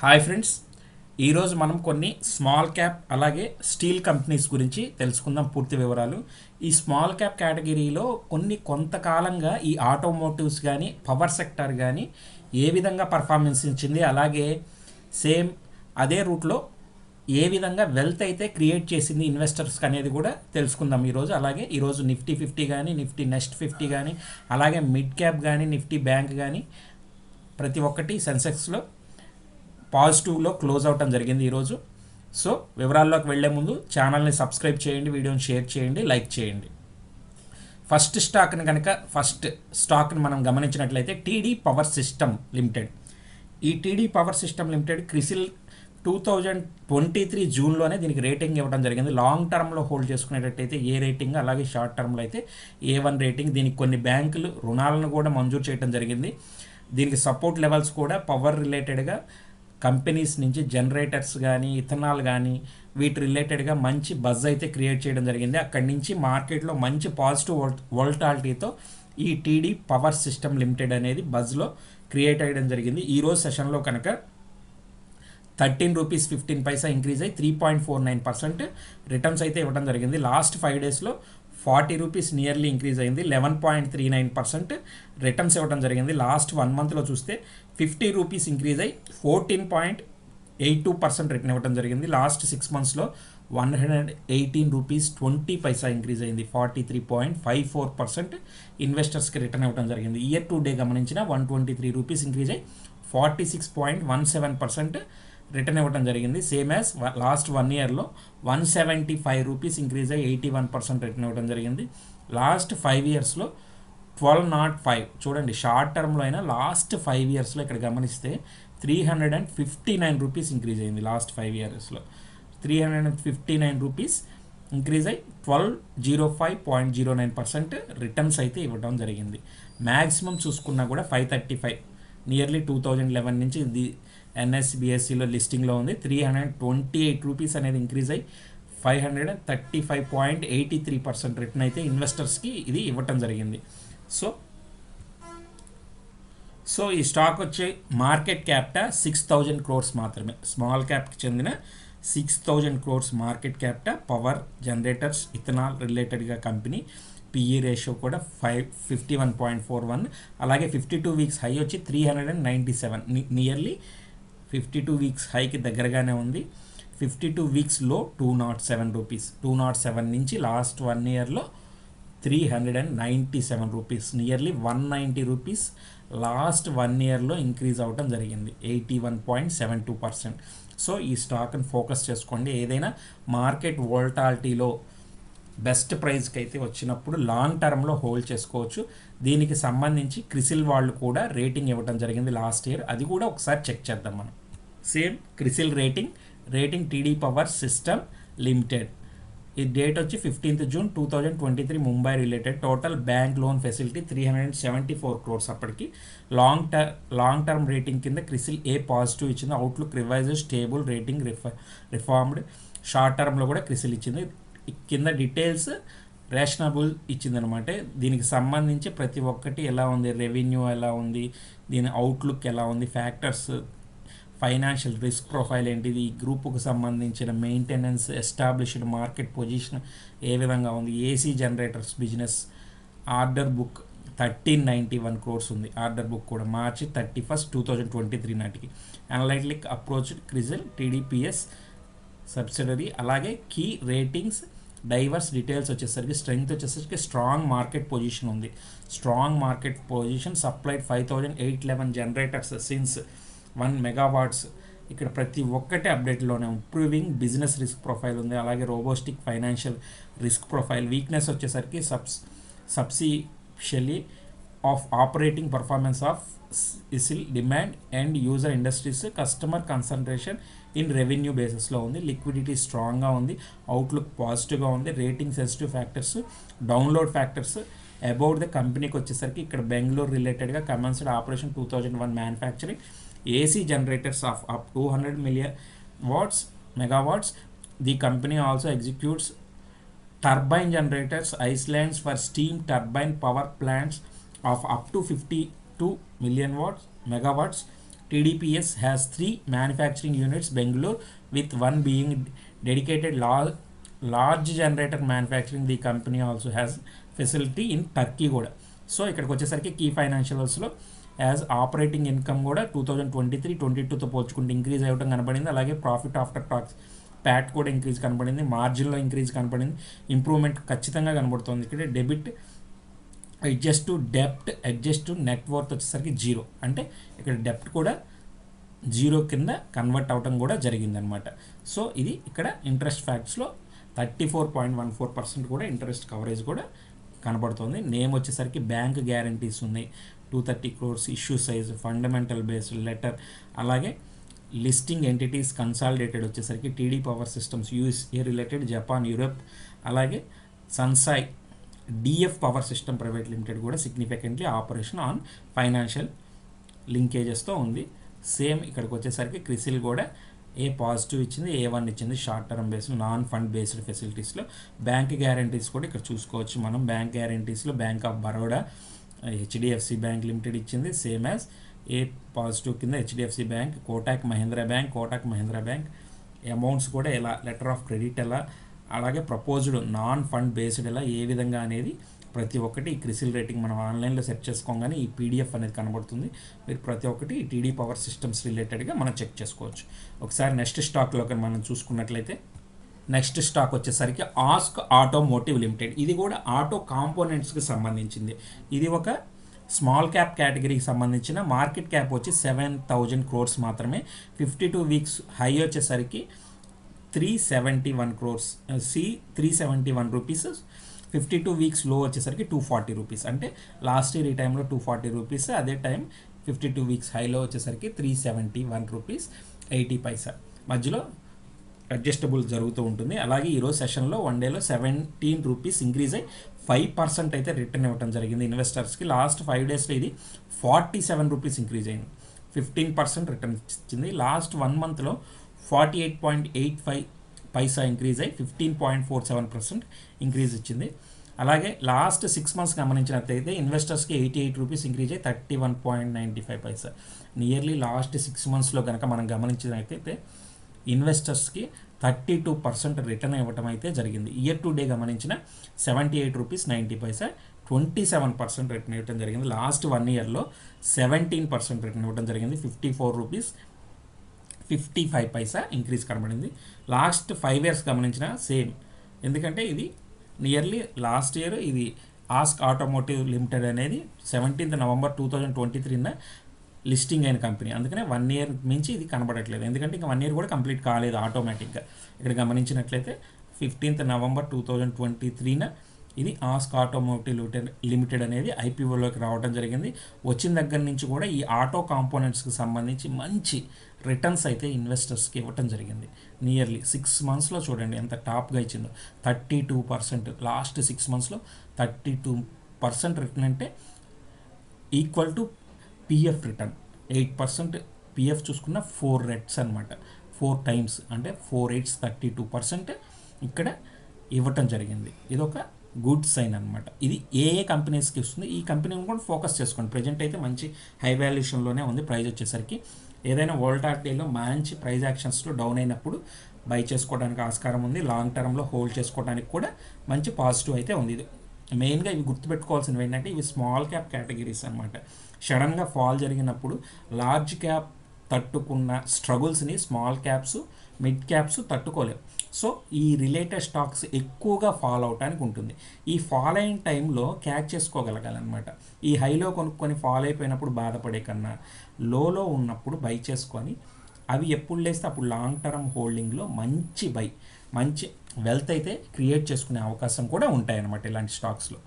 Hi friends ఈరోజు మనం కొన్ని స్మాల్ క్యాప్ అలాగే స్టీల్ కంపెనీస్ గురించి తెలుసుకుందాం పూర్తి వివరాలు. ఈ స్మాల్ క్యాప్ కేటగిరీలో కొన్ని కొంతకాలంగా ఈ ఆటోమోటివ్స్ కానీ పవర్ సెక్టర్ కానీ ఏ విధంగా పర్ఫార్మెన్స్ ఇచ్చింది అలాగే సేమ్ అదే రూట్లో ఏ విధంగా వెల్త్ అయితే క్రియేట్ చేసింది ఇన్వెస్టర్స్కి అనేది కూడా తెలుసుకుందాం ఈరోజు అలాగే ఈరోజు నిఫ్టీ ఫిఫ్టీ కానీ నిఫ్టీ నెక్స్ట్ ఫిఫ్టీ కానీ అలాగే మిడ్ క్యాప్ కానీ నిఫ్టీ బ్యాంక్ కానీ ప్రతి ఒక్కటి సెన్సెక్స్లో పాజిటివ్లో క్లోజ్ అవటం జరిగింది ఈరోజు. సో వివరాల్లోకి వెళ్ళే ముందు ఛానల్ని సబ్స్క్రైబ్ చేయండి వీడియోని షేర్ చేయండి లైక్ చేయండి. ఫస్ట్ స్టాక్ని కనుక ఫస్ట్ స్టాక్ని మనం గమనించినట్లయితే టీడీ పవర్ సిస్టమ్ లిమిటెడ్. ఈ TD power system limited CRISIL two thousand twenty three జూన్లోనే దీనికి రేటింగ్ ఇవ్వడం జరిగింది. లాంగ్ టర్మ్లో హోల్డ్ చేసుకునేటట్టయితే ఏ రేటింగ్ అలాగే షార్ట్ టర్మ్లో అయితే ఏ వన్ రేటింగ్ దీనికి కొన్ని బ్యాంకులు రుణాలను కూడా మంజూరు చేయడం జరిగింది. దీనికి సపోర్ట్ లెవెల్స్ కూడా పవర్ రిలేటెడ్గా కంపెనీస్ నుంచి జనరేటర్స్ కానీ ఇథనాల్ కానీ వీటి రిలేటెడ్గా మంచి బజ్ అయితే క్రియేట్ చేయడం జరిగింది. అక్కడి నుంచి మార్కెట్లో మంచి పాజిటివ్ వోల్టాలిటీతో ఈ టీడీ పవర్ సిస్టమ్ లిమిటెడ్ అనేది బజ్లో క్రియేట్ అయ్యడం జరిగింది. ఈరోజు సెషన్లో కనుక thirteen rupees fifteen paisa increase అయ్యి three point four nine percent returns అయితే ఇవ్వడం జరిగింది. లాస్ట్ ఫైవ్ డేస్లో ఫార్టీ రూపీస్ నియర్లీ ఇంక్రీజ్ అయింది. Eleven point three nine percent returns ఇవ్వడం జరిగింది. లాస్ట్ వన్ మంత్లో చూస్తే ఫిఫ్టీ రూపీస్ ఇంక్రీజ్ అయ్యి fourteen point eight two percent return ఇవ్వడం జరిగింది. లాస్ట్ సిక్స్ మంత్స్లో one hundred eighteen rupees twenty paisa increase అయింది. Forty three point five four percent ఇన్వెస్టర్స్కి return ఇవ్వడం జరిగింది. ఇయర్ టు డే గమనించిన one twenty three rupees increase అయ్యి forty six point one seven percent return ఇవ్వడం జరిగింది. Same as last one ఇయర్లో one seventy five rupees increase అయ్యి eighty one percent return ఇవ్వడం జరిగింది. లాస్ట్ ఫైవ్ ఇయర్స్లో ట్వెల్వ్ నాట్ ఫైవ్. చూడండి షార్ట్ టర్మ్లో అయినా లాస్ట్ ఫైవ్ ఇయర్స్లో ఇక్కడ గమనిస్తే three hundred and fifty nine rupees increase అయింది లాస్ట్ ఫైవ్ ఇయర్స్లో. Three hundred and fifty nine rupees increase అయ్యి twelve zero five point zero nine percent returns అయితే ఇవ్వడం జరిగింది. మ్యాక్సిమం చూసుకున్నా కూడా five thirty five. Nearly two thousand eleven నుంచి ఇది ఎన్ఎస్బిఎస్సిలో లిస్టింగ్లో ఉంది. Three hundred twenty eight rupees అనేది ఇంక్రీజ్ అయ్యి five hundred and thirty five point eighty three percent return అయితే ఇన్వెస్టర్స్కి ఇది ఇవ్వటం జరిగింది. సో సో ఈ స్టాక్ వచ్చే మార్కెట్ క్యాప్ట సిక్స్ థౌజండ్ క్రోర్స్ మాత్రమే. స్మాల్ క్యాప్కి చెందిన six thousand crores market capita power generators ethanol రిలేటెడ్గా కంపెనీ పిఈ రేషియో కూడా five fifty one point four one అలాగే ఫిఫ్టీ టూ వీక్స్ హై వచ్చి three hundred and ninety seven nearly fifty two weeks హైకి దగ్గరగానే ఉంది. Fifty two వీక్స్లో two nought seven rupees two nought seven నుంచి last one ఇయర్లో three hundred and ninety seven rupees nearly one ninety rupees last one ఇయర్లో increase అవ్వడం జరిగింది. Eighty one point seven two percent so ఈ స్టాక్ని focus చేసుకోండి. ఏదైనా market వోల్టాలిటీలో best ప్రైస్కి అయితే వచ్చినప్పుడు లాంగ్ టర్మ్లో హోల్డ్ చేసుకోవచ్చు. దీనికి సంబంధించి క్రిసిల్ వాళ్ళు కూడా రేటింగ్ ఇవ్వడం జరిగింది లాస్ట్ ఇయర్ అది కూడా ఒకసారి చెక్ చేద్దాం మనం. Same CRISIL rating rating TD power system limited ఈ డేట్ వచ్చి fifteenth June two thousand twenty three Mumbai related. Total bank loan facility three hundred and seventy four crores అప్పటికి. లాంగ్ టర్ long term rating కింద CRISIL A positive ఇచ్చింది outlook revise stable rating రిఫా reaffirmed. Short టర్మ్లో కూడా క్రిసిల్ ఇచ్చింది. కింద డీటెయిల్స్ రేషనబుల్ ఇచ్చిందనమాట. దీనికి సంబంధించి ప్రతి ఒక్కటి ఎలా ఉంది? రెవెన్యూ ఎలా ఉంది? దీని అవుట్లుక్ ఎలా ఉంది? ఫ్యాక్టర్స్ ఫైనాన్షియల్ రిస్క్ ప్రొఫైల్ ఏంటిది? ఈ గ్రూప్కు సంబంధించిన మెయింటెనెన్స్ ఎస్టాబ్లిష్డ్ మార్కెట్ పొజిషన్ ఏ విధంగా ఉంది? AC generators business order book thirteen ninety one crores ఉంది. ఆర్డర్ బుక్ కూడా March thirty first two thousand twenty three నాటికి. Analytic approach CRISIL TDPS subsidiary అలాగే కీ రేటింగ్స్ డైవర్స్ డీటెయిల్స్ వచ్చేసరికి strength వచ్చేసరికి strong market position ఉంది. Strong market position supplied five thousand eight eleven generators since one megawatts ఇక్కడ ప్రతి ఒక్కటి అప్డేట్లోనే improving business risk profile ఉంది. అలాగే robust financial risk profile weakness వచ్చేసరికి subs susceptibility of operating performance of ECIL demand and user industries customer concentration in revenue బేసిస్లో ఉంది. Liquidity స్ట్రాంగ్గా ఉంది. అవుట్లుక్ పాజిటివ్గా ఉంది. Rating sensitive factors download factors about the కంపెనీకి వచ్చేసరికి ఇక్కడ బెంగళూరు రిలేటెడ్గా commenced operation two thousand one manufacturing AC generators of up two hundred million watts megawatts the company also executes turbine generators islands for steam turbine power plants of up to fifty two million watts megawatts TDPS has three manufacturing units Bengaluru with one being dedicated law large generator manufacturing the company also has facility in Turkey కూడా. So ఇక్కడికి వచ్చేసరికి key ఫైనాన్షియల్స్లో as operating income కూడా two thousand twenty three twenty టూతో పోల్చుకుంటే increase అవ్వడం కనబడింది. అలాగే ప్రాఫిట్ ఆఫ్టర్ టాక్స్ ప్యాట్ కూడా ఇంక్రీజ్ కనబడింది. మార్జిన్లో ఇంక్రీజ్ కనబడింది. ఇంప్రూవ్మెంట్ ఖచ్చితంగా కనబడుతుంది. ఇక్కడ డెబిట్ అడ్జస్ట్ టు డెప్ట్ అడ్జస్ట్ టు నెట్వర్త్ వచ్చేసరికి జీరో అంటే ఇక్కడ డెప్ట్ కూడా జీరో కింద కన్వర్ట్ అవడం కూడా జరిగిందనమాట. సో ఇది ఇక్కడ interest ఫ్యాక్ట్స్లో thirty four point one four percent కూడా ఇంట్రెస్ట్ కవరేజ్ కూడా కనబడుతుంది. నేమ్ వచ్చేసరికి బ్యాంక్ గ్యారంటీస్ ఉన్నాయి. Two thirty crores issue size fundamental based letter అలాగే లిస్టింగ్ ఎంటిటీస్ కన్సాలిడేటెడ్ వచ్చేసరికి TD power systems USA related Japan Europe అలాగే సన్సాయ్ DF power system private limited కూడా significantly operation on financial లింకేజెస్తో ఉంది. సేమ్ ఇక్కడికి వచ్చేసరికి క్రిసిల్ కూడా ఏ పాజిటివ్ ఇచ్చింది ఏ వన్ ఇచ్చింది short term based non fund based ఫెసిలిటీస్లో bank guarantees కూడా ఇక్కడ చూసుకోవచ్చు మనం. Bank గ్యారంటీస్లో bank of Baroda HDFC bank limited ఇచ్చింది. సేమ్ యాజ్ ఏ పాజిటివ్ కింద HDFC bank Kotak Mahindra bank Kotak Mahindra bank. Amounts కూడా ఎలా లెటర్ ఆఫ్ క్రెడిట్ ఎలా అలాగే ప్రపోజ్డ్ నాన్ ఫండ్ బేస్డ్ ఎలా ఏ విధంగా అనేది ప్రతి ఒక్కటి ఈ క్రిసిల్ రేటింగ్ మనం ఆన్లైన్లో సెర్చ్ చేసుకోగానే ఈ పీడిఎఫ్ అనేది కనబడుతుంది. మీరు ప్రతి ఒక్కటి టీడీ పవర్ సిస్టమ్స్ రిలేటెడ్గా మనం చెక్ చేసుకోవచ్చు. ఒకసారి నెక్స్ట్ స్టాక్లో మనం చూసుకున్నట్లయితే నెక్స్ట్ స్టాక్ వచ్చేసరికి ఆస్క్ ఆటోమోటివ్ లిమిటెడ్. ఇది కూడా ఆటో కాంపోనెంట్స్కి సంబంధించింది. ఇది ఒక స్మాల్ క్యాప్ కేటగిరీకి సంబంధించిన మార్కెట్ క్యాప్ వచ్చి సెవెన్ థౌజండ్ క్రోర్స్ మాత్రమే. ఫిఫ్టీ టూ వీక్స్ హై వచ్చేసరికి three seventy one crores C three seventy one rupees fifty two వీక్స్లో వచ్చేసరికి టూ ఫార్టీ రూపీస్. అంటే లాస్ట్ ఇయర్ ఈ టైంలో టూ ఫార్టీ రూపీస్ అదే టైం ఫిఫ్టీ టూ వీక్స్ హైలో వచ్చేసరికి three seventy one rupees eighty paisa. మధ్యలో adjustable జరుగుతూ ఉంటుంది. అలాగే ఈరోజు సెషన్లో వన్ డేలో సెవెంటీన్ రూపీస్ ఇంక్రీజ్ అయ్యి ఫైవ్ పర్సెంట్ అయితే రిటర్న్ ఇవ్వడం జరిగింది ఇన్వెస్టర్స్కి. లాస్ట్ ఫైవ్ డేస్లో ఇది ఫార్టీ సెవెన్ రూపీస్ ఇంక్రీజ్ అయింది. ఫిఫ్టీన్ పర్సెంట్ రిటర్న్ ఇచ్చింది. లాస్ట్ వన్ మంత్లో forty eight point eight five paisa increase అయ్యి fifteen point four seven percent increase ఇచ్చింది. అలాగే లాస్ట్ సిక్స్ మంత్స్ గమనించినట్లయితే ఇన్వెస్టర్స్కి ఎయిటీ ఎయిట్ రూపీస్ ఇంక్రీజ్ అయ్యి thirty one point ninety five paisa. Nearly last six మంత్స్లో కనుక మనం గమనించినట్లయితే ఇన్వెస్టర్స్కి థర్టీ టూ పర్సెంట్ రిటర్న్ ఇవ్వటం అయితే జరిగింది. ఇయర్ టు డే గమనించిన seventy eight rupees ninety paisa twenty seven percent return ఇవ్వడం జరిగింది లాస్ట్ వన్ ఇయర్లో సెవెంటీన్ పర్సెంట్ రిటర్న్ ఇవ్వడం జరిగింది. Fifty four rupees fifty five paisa increase కనబడింది. లాస్ట్ ఫైవ్ ఇయర్స్ గమనించిన సేమ్ ఎందుకంటే ఇది నియర్లీ లాస్ట్ ఇయర్ ఇది ఆస్క్ ఆటోమోటివ్ లిమిటెడ్ అనేది seventeenth November two thousand twenty త్రీన listing అయిన కంపెనీ. అందుకనే వన్ ఇయర్ మించి ఇది కనబడట్లేదు. ఎందుకంటే ఇంకా వన్ ఇయర్ కూడా కంప్లీట్ కాలేదు ఆటోమేటిక్గా. ఇక్కడ గమనించినట్లయితే fifteenth November two thousand twenty త్రీన ఇది ఆస్క్ ఆటోమోటివ్ లిమిటెడ్ లిమిటెడ్ అనేది ఐపీఓలోకి రావడం జరిగింది. వచ్చిన దగ్గర నుంచి కూడా ఈ ఆటో కాంపోనెంట్స్కి సంబంధించి మంచి రిటర్న్స్ అయితే ఇన్వెస్టర్స్కి ఇవ్వటం జరిగింది. నియర్లీ సిక్స్ మంత్స్లో చూడండి ఎంత టాప్గా ఇచ్చిందో. Thirty two percent last six మంత్స్లో థర్టీ టూ పర్సెంట్ రిటర్న్ అంటే equal to PF return eight percent PF చూసుకున్న ఫోర్ రెట్స్ అనమాట ఫోర్ టైమ్స్ అంటే four eights thirty two percent ఇక్కడ ఇవ్వటం జరిగింది. ఇది ఒక గుడ్ సైన్ అనమాట ఇది ఏ ఏ కంపెనీస్కి ఇస్తుంది ఈ కంపెనీని కూడా ఫోకస్ చేసుకోండి. ప్రజెంట్ అయితే మంచి హై వాల్యుయేషన్లోనే ఉంది ప్రైజ్ వచ్చేసరికి. ఏదైనా వోల్టాలిటీలో మంచి ప్రైజ్ యాక్షన్స్లో డౌన్ అయినప్పుడు బై చేసుకోవడానికి ఆస్కారం ఉంది. లాంగ్ టర్మ్లో హోల్డ్ చేసుకోవడానికి కూడా మంచి పాజిటివ్ అయితే ఉంది. ఇది మెయిన్గా ఇవి గుర్తుపెట్టుకోవాల్సినవి ఏంటంటే ఇవి స్మాల్ క్యాప్ కేటగిరీస్ అనమాట సడన్గా ఫాల్ జరిగినప్పుడు లార్జ్ క్యాప్ తట్టుకున్న స్ట్రగుల్స్ని స్మాల్ క్యాప్స్ మిడ్ క్యాప్స్ తట్టుకోలేవు. సో ఈ రిలేటెడ్ స్టాక్స్ ఎక్కువగా ఫాల్ అవటానికి ఉంటుంది. ఈ ఫాల్ అయిన టైంలో క్యాచ్ చేసుకోగలగాలన్నమాట. ఈ హైలో కొనుక్కొని ఫాల్ అయిపోయినప్పుడు బాధపడే కన్నా లోలో ఉన్నప్పుడు బై చేసుకొని అవి ఎప్పుడు లేస్తే అప్పుడు లాంగ్ టర్మ్ హోల్డింగ్లో మంచి బై మంచి వెల్త్ అయితే క్రియేట్ చేసుకునే అవకాశం కూడా ఉంటాయన్నమాట ఇలాంటి స్టాక్స్లో.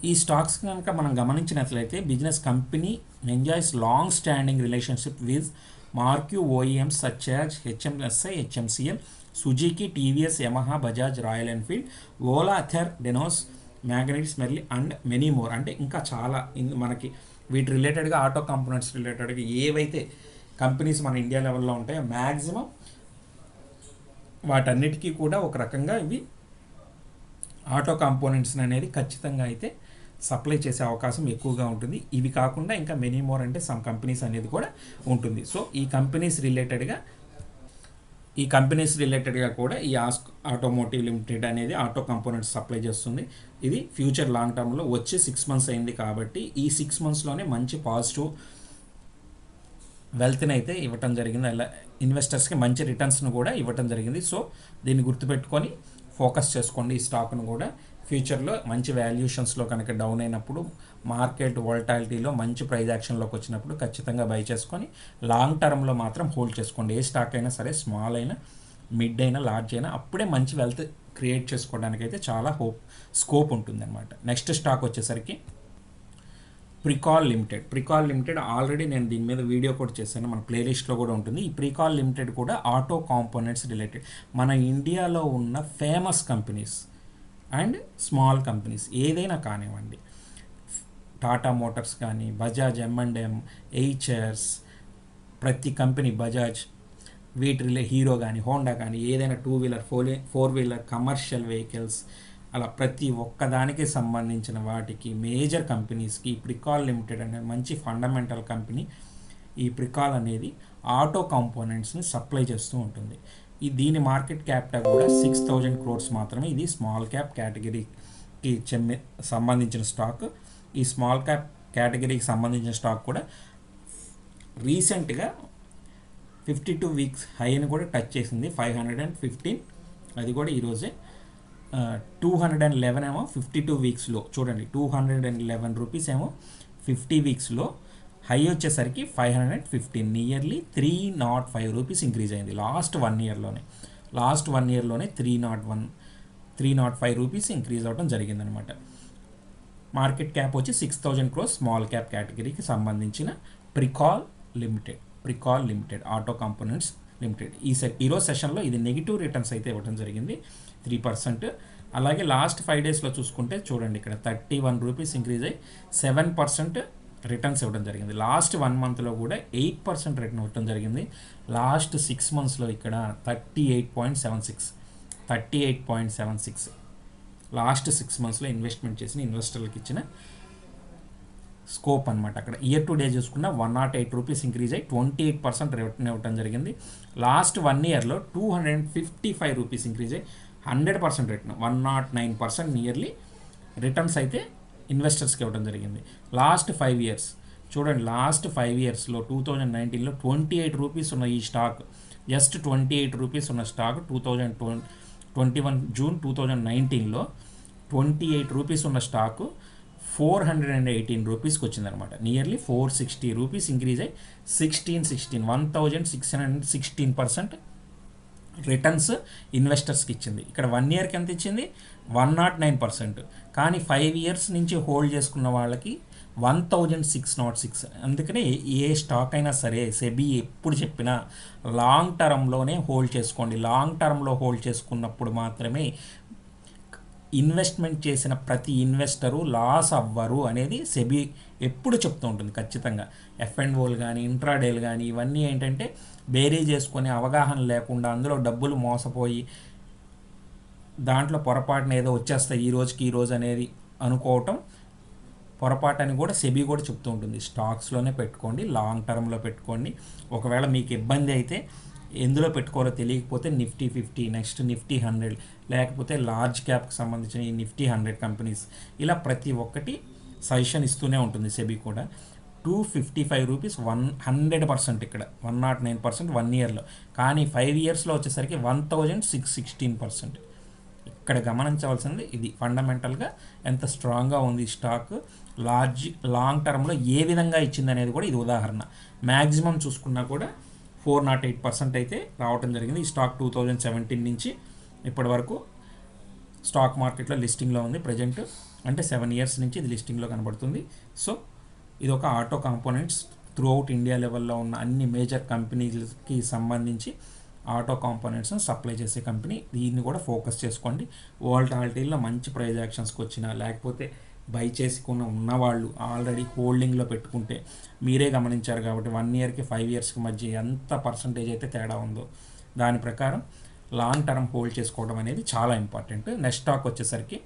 ఈ స్టాక్స్ కనుక మనం గమనించినట్లయితే business company enjoys long standing relationship with marquee OEM such as HMSI HMCL Suzuki TVS Yamaha Bajaj Royal Enfield Ola Ather Denso Magnetics Marelli and many more అంటే ఇంకా చాలా మనకి వీటి రిలేటెడ్గా ఆటో కాంపోనెంట్స్ రిలేటెడ్గా ఏవైతే కంపెనీస్ మన ఇండియా లెవెల్లో ఉంటాయో మ్యాక్సిమం వాటన్నిటికీ కూడా ఒక రకంగా ఇవి ఆటో కాంపోనెంట్స్ అనేది ఖచ్చితంగా అయితే సప్లై చేసే అవకాశం ఎక్కువగా ఉంటుంది. ఇవి కాకుండా ఇంకా మెనీ మోర్ అంటే సమ్ కంపెనీస్ అనేది కూడా ఉంటుంది. సో ఈ కంపెనీస్ రిలేటెడ్గా ఈ కంపెనీస్ రిలేటెడ్గా కూడా ఈ ఆస్క్ ఆటోమోటివ్ లిమిటెడ్ అనేది ఆటో కంపోనెంట్స్ సప్లై చేస్తుంది. ఇది ఫ్యూచర్ లాంగ్ టర్మ్లో వచ్చి సిక్స్ మంత్స్ అయింది కాబట్టి ఈ సిక్స్ మంత్స్లోనే మంచి పాజిటివ్ వెల్త్ని అయితే ఇవ్వటం జరిగింది. అలా ఇన్వెస్టర్స్కి మంచి రిటర్న్స్ను కూడా ఇవ్వటం జరిగింది. సో దీన్ని గుర్తుపెట్టుకొని ఫోకస్ చేసుకోండి ఈ స్టాక్ను కూడా. ఫ్యూచర్లో మంచి వాల్యూషన్స్లో కనుక డౌన్ అయినప్పుడు మార్కెట్ వోల్టాలిటీలో మంచి ప్రైజ్ యాక్షన్లోకి వచ్చినప్పుడు ఖచ్చితంగా బై చేసుకొని లాంగ్ టర్మ్లో మాత్రం హోల్డ్ చేసుకోండి. ఏ స్టాక్ అయినా సరే స్మాల్ అయినా మిడ్ అయినా లార్జ్ అయినా అప్పుడే మంచి వెల్త్ క్రియేట్ చేసుకోవడానికి అయితే చాలా హోప్ స్కోప్ ఉంటుందన్నమాట. నెక్స్ట్ స్టాక్ వచ్చేసరికి Pricol limited Pricol limited already నేను దీని మీద వీడియో కూడా చేశాను. మన ప్లేలిస్ట్లో కూడా ఉంటుంది. ఈ ప్రికాల్ లిమిటెడ్ కూడా ఆటో కాంపోనెంట్స్ రిలేటెడ్ మన ఇండియాలో ఉన్న famous companies and small companies ఏదైనా కానివ్వండి. టాటా మోటార్స్ కానీ బజాజ్ ఎంఎండ్ఎం ఎయిచర్స్ ప్రతి కంపెనీ బజాజ్ వీటి రిలే హీరో కానీ హోండా కానీ ఏదైనా two wheeler four four wheeler commercial vehicles అలా ప్రతి ఒక్కదానికి సంబంధించిన వాటికి మేజర్ కంపెనీస్కి ప్రికాల్ లిమిటెడ్ అనే మంచి ఫండమెంటల్ కంపెనీ ఈ ప్రికాల్ అనేది ఆటో కాంపోనెంట్స్ని సప్లై చేస్తూ ఉంటుంది. ఈ దీని మార్కెట్ క్యాపిటల్ కూడా సిక్స్ థౌజండ్ క్రోర్స్ మాత్రమే. ఇది స్మాల్ క్యాప్ కేటగిరీకి చెమ్మి సంబంధించిన స్టాక్ ఈ స్మాల్ క్యాప్ కేటగిరీకి సంబంధించిన స్టాక్ కూడా రీసెంట్గా ఫిఫ్టీ టూ వీక్స్ హైని కూడా టచ్ చేసింది. ఫైవ్ హండ్రెడ్ అండ్ ఫిఫ్టీన్ అది కూడా ఈరోజే టూ హండ్రెడ్ అండ్ లెవెన్ ఏమో ఫిఫ్టీ టూ వీక్స్లో చూడండి two hundred and eleven rupees ఏమో ఫిఫ్టీ వీక్స్లో హై వచ్చేసరికి five hundred fifteen nearly three nought five rupees increase అయింది. లాస్ట్ వన్ ఇయర్లోనే. Last one ఇయర్లోనే three nought one three nought five rupees increase అవ్వడం జరిగిందనమాట. మార్కెట్ క్యాప్ వచ్చి six thousand crores small cap కేటగిరీకి సంబంధించిన Pricol limited Pricol limited auto components limited. ఈ సె ఈరోజు సెషన్లో ఇది నెగిటివ్ రిటర్న్స్ అయితే ఇవ్వడం జరిగింది. Three percent. అలాగే లాస్ట్ ఫైవ్ డేస్లో చూసుకుంటే చూడండి ఇక్కడ థర్టీ వన్ రూపీస్ ఇంక్రీజ్ అయ్యి సెవెన్ పర్సెంట్ రిటర్న్స్ ఇవ్వడం జరిగింది. లాస్ట్ వన్ మంత్లో కూడా ఎయిట్ పర్సెంట్ రిటర్న్ ఇవ్వడం జరిగింది. లాస్ట్ సిక్స్ మంత్స్లో ఇక్కడ thirty eight point seven six thirty eight point seven six last six మంత్స్లో ఇన్వెస్ట్మెంట్ చేసిన ఇన్వెస్టర్లకు ఇచ్చిన స్కోప్ అనమాట అక్కడ ఇయర్ టు డే చూసుకున్న one nought eight rupees increase అయ్యి ట్వంటీ ఎయిట్ పర్సెంట్ రిటర్న్ ఇవ్వడం జరిగింది. లాస్ట్ వన్ ఇయర్లో two hundred and fifty five rupees increase అయ్యి hundred percent return one nought nine percent nearly returns అయితే ఇన్వెస్టర్స్కి ఇవ్వడం జరిగింది. లాస్ట్ ఫైవ్ ఇయర్స్ చూడండి లాస్ట్ ఫైవ్ ఇయర్స్లో టూ థౌజండ్ నైన్టీన్లో ట్వంటీ ఎయిట్ రూపీస్ ఉన్న ఈ stock just twenty eight rupees ఉన్న stock two thousand twenty one June two thousand నైన్టీన్లో ట్వంటీ ఎయిట్ రూపీస్ ఉన్న stock four hundred and eighteen రూపీస్కి వచ్చిందనమాట nearly four sixty rupees increase అయ్యి sixteen sixteen one thousand six hundred sixteen percent returns ఇన్వెస్టర్స్కి ఇచ్చింది. ఇక్కడ one ఇయర్కి ఎంత ఇచ్చింది? One nought nine percent. కానీ ఫైవ్ ఇయర్స్ నుంచి హోల్డ్ చేసుకున్న వాళ్ళకి one thousand six nought six. అందుకనే ఏ స్టాక్ అయినా సరే సెబీ ఎప్పుడు చెప్పినా లాంగ్ టర్మ్లోనే హోల్డ్ చేసుకోండి. లాంగ్ టర్మ్లో హోల్డ్ చేసుకున్నప్పుడు మాత్రమే ఇన్వెస్ట్మెంట్ చేసిన ప్రతి ఇన్వెస్టరు లాస్ అవ్వరు అనేది సెబీ ఎప్పుడు చెప్తూ ఉంటుంది ఖచ్చితంగా. ఎఫ్ అండ్ ఓలు కానీ ఇంట్రాడేలు కానీ ఇవన్నీ ఏంటంటే బేరీ చేసుకునే అవగాహన లేకుండా అందులో డబ్బులు మోసపోయి దాంట్లో పొరపాటున ఏదో వచ్చేస్తాయి ఈ రోజుకి ఈ రోజు అనేది అనుకోవటం పొరపాటు అని కూడా సెబీ కూడా చెప్తూ ఉంటుంది. స్టాక్స్లోనే పెట్టుకోండి లాంగ్ టర్మ్లో పెట్టుకోండి. ఒకవేళ మీకు ఇబ్బంది అయితే ఎందులో పెట్టుకోవాలో తెలియకపోతే Nifty fifty next Nifty hundred లేకపోతే లార్జ్ క్యాప్కి సంబంధించిన ఈ నిఫ్టీ హండ్రెడ్ కంపెనీస్. ఇలా ప్రతి ఒక్కటి సజెషన్ ఇస్తూనే ఉంటుంది సెబీ కూడా. Two fifty five rupees one hundred percent ఇక్కడ. One nought nine percent one ఇయర్లో. కానీ ఫైవ్ ఇయర్స్లో వచ్చేసరికి one thousand six sixteen percent. ఇక్కడ గమనించవలసింది ఇది ఫండమెంటల్గా ఎంత స్ట్రాంగ్గా ఉంది స్టాక్. లార్జ్ లాంగ్ టర్మ్లో ఏ విధంగా ఇచ్చింది అనేది కూడా ఇది ఉదాహరణ. మ్యాక్సిమం చూసుకున్నా కూడా ఫోర్ నాట్ ఎయిట్ పర్సెంట్ అయితే రావడం జరిగింది. ఈ స్టాక్ టూ థౌజండ్ సెవెంటీన్ నుంచి ఇప్పటి వరకు స్టాక్ మార్కెట్లో లిస్టింగ్లో ఉంది. ప్రజెంట్ అంటే సెవెన్ ఇయర్స్ నుంచి ఇది లిస్టింగ్లో కనబడుతుంది. సో ఇది ఒక auto components throughout India లెవెల్లో ఉన్న అన్ని మేజర్ కంపెనీలకి సంబంధించి ఆటో కాంపోనెంట్స్ని సప్లై చేసే కంపెనీ. దీన్ని కూడా ఫోకస్ చేసుకోండి. వోల్టాలిటీలో మంచి ప్రైజ్ యాక్షన్స్కి వచ్చినా లేకపోతే బై చేసుకున్న ఉన్నవాళ్ళు ఆల్రెడీ హోల్డింగ్లో పెట్టుకుంటే మీరే గమనించారు కాబట్టి వన్ ఇయర్కి ఫైవ్ ఇయర్స్కి మధ్య ఎంత పర్సంటేజ్ అయితే తేడా ఉందో. దాని ప్రకారం లాంగ్ టర్మ్ హోల్డ్ చేసుకోవడం అనేది చాలా ఇంపార్టెంట్. నెక్స్ట్ స్టాక్ వచ్చేసరికి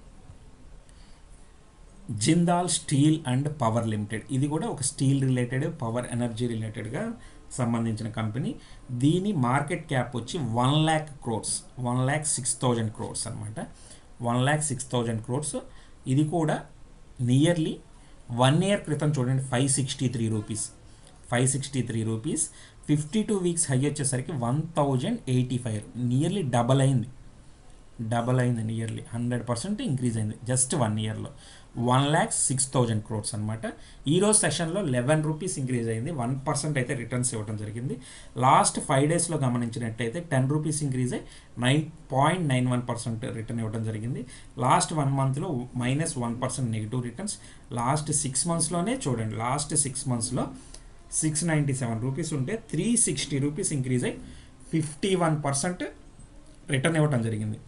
Jindal steel and power limited. ఇది కూడా ఒక స్టీల్ రిలేటెడ్ పవర్ ఎనర్జీ రిలేటెడ్గా సంబంధించిన కంపెనీ. దీని మార్కెట్ క్యాప్ వచ్చి one lakh crores one lakh six thousand crores అనమాట one lakh six thousand crores. ఇది కూడా నియర్లీ వన్ ఇయర్ క్రితం చూడండి five sixty three rupees. Five sixty three rupees. Fifty two weeks high వచ్చేసరికి one thousand eighty five. Nearly double అయింది. Double అయింది nearly. Hundred percent increase అయింది. Just one ఇయర్లో. One lakh six thousand crores అనమాట ఈరోజు సెషన్లో లెవెన్ రూపీస్ ఇంక్రీజ్ అయింది. One percent అయితే రిటర్న్స్ ఇవ్వడం జరిగింది. లాస్ట్ ఫైవ్ డేస్లో గమనించినట్టయితే టెన్ రూపీస్ ఇంక్రీజ్ అయ్యి nine point nine one percent return ఇవ్వడం జరిగింది. లాస్ట్ వన్ మంత్లో minus one percent negative returns. Last six మంత్స్లోనే చూడండి లాస్ట్ సిక్స్ మంత్స్లో సిక్స్ నైంటీ సెవెన్ రూపీస్ ఉంటే త్రీ సిక్స్టీ రూపీస్ ఇంక్రీజ్ అయ్యి ఫిఫ్టీ వన్ పర్సెంట్ రిటర్న్ ఇవ్వడం జరిగింది.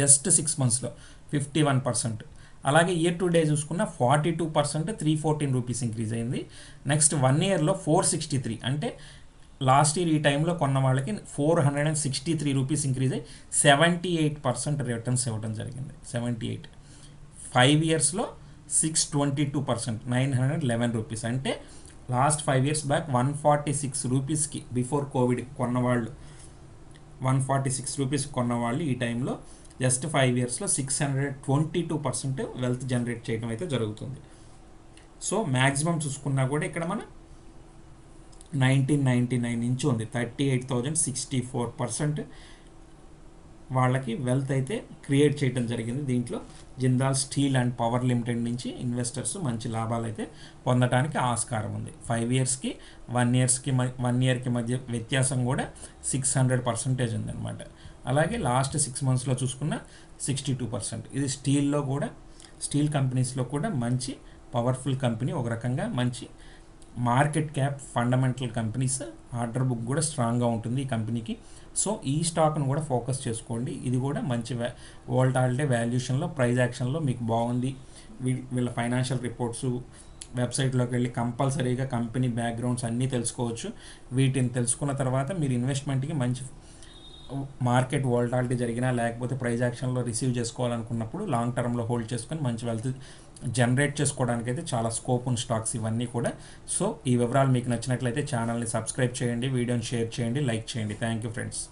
జస్ట్ సిక్స్ మంత్స్లో ఫిఫ్టీ వన్ పర్సెంట్ అలాగే ఇయర్ టు డే చూసుకున్న forty two percent three fourteen rupees increase అయింది. నెక్స్ట్ వన్ ఇయర్లో ఫోర్ సిక్స్టీ త్రీ అంటే లాస్ట్ ఇయర్ ఈ టైంలో కొన్న వాళ్ళకి four hundred and sixty three rupees increase అయ్యి సెవెంటీ ఎయిట్ పర్సెంట్ రిటర్న్స్ ఇవ్వడం జరిగింది సెవెంటీ ఎయిట్ ఫైవ్ ఇయర్స్లో six twenty two percent nine hundred eleven rupees అంటే last five years back one forty six రూపీస్కి బిఫోర్ కోవిడ్ కొన్నవాళ్ళు one forty six rupees కొన్నవాళ్ళు ఈ టైంలో జస్ట్ ఫైవ్ ఇయర్స్లో six hundred twenty two percent wealth generate చేయడం అయితే జరుగుతుంది. సో మ్యాక్సిమం చూసుకున్నా కూడా ఇక్కడ మన నైన్టీన్ నైంటీ నైన్ నుంచి ఉంది. Thirty eight thousand sixty four percent వాళ్ళకి వెల్త్ అయితే క్రియేట్ చేయడం జరిగింది. దీంట్లో Jindal steel and power limited నుంచి ఇన్వెస్టర్స్ మంచి లాభాలు అయితే పొందడానికి ఆస్కారం ఉంది. ఫైవ్ ఇయర్స్కి వన్ ఇయర్స్కి వన్ ఇయర్కి మధ్య వ్యత్యాసం కూడా సిక్స్ హండ్రెడ్ పర్సెంటేజ్ ఉందన్నమాట. అలాగే లాస్ట్ సిక్స్ మంత్స్లో చూసుకున్న సిక్స్టీ టూ పర్సెంట్ ఇది స్టీల్లో కూడా స్టీల్ కంపెనీస్లో కూడా మంచి పవర్ఫుల్ కంపెనీ ఒక రకంగా మంచి market cap fundamental companies order book కూడా స్ట్రాంగ్గా ఉంటుంది ఈ కంపెనీకి సో ఈ స్టాక్ను కూడా ఫోకస్ చేసుకోండి. ఇది కూడా మంచి వ్యా వోల్టాలిటీ వాల్యుయేషన్లో ప్రైజ్ యాక్షన్లో మీకు బాగుంది. వీ- వీళ్ళ ఫైనాన్షియల్ రిపోర్ట్స్ వెబ్సైట్లోకి వెళ్ళి కంపల్సరీగా కంపెనీ బ్యాక్గ్రౌండ్స్ అన్నీ తెలుసుకోవచ్చు. వీటిని తెలుసుకున్న తర్వాత మీరు ఇన్వెస్ట్మెంట్కి మంచి మార్కెట్ వోల్టాలిటీ జరిగినా లేకపోతే ప్రైజ్ యాక్షన్లో రిసీవ్ చేసుకోవాలనుకున్నప్పుడు లాంగ్ టర్మ్లో హోల్డ్ చేసుకొని మంచి వెల్త్ జనరేట్ చేసుకోవడానికి అయితే చాలా స్కోప్ ఉన్న స్టాక్స్ ఇవన్నీ కూడా. సో ఈ వివరాలు మీకు నచ్చినట్లయితే ఛానల్ని సబ్స్క్రైబ్ చేయండి వీడియోని షేర్ చేయండి లైక్ చేయండి. Thank you friends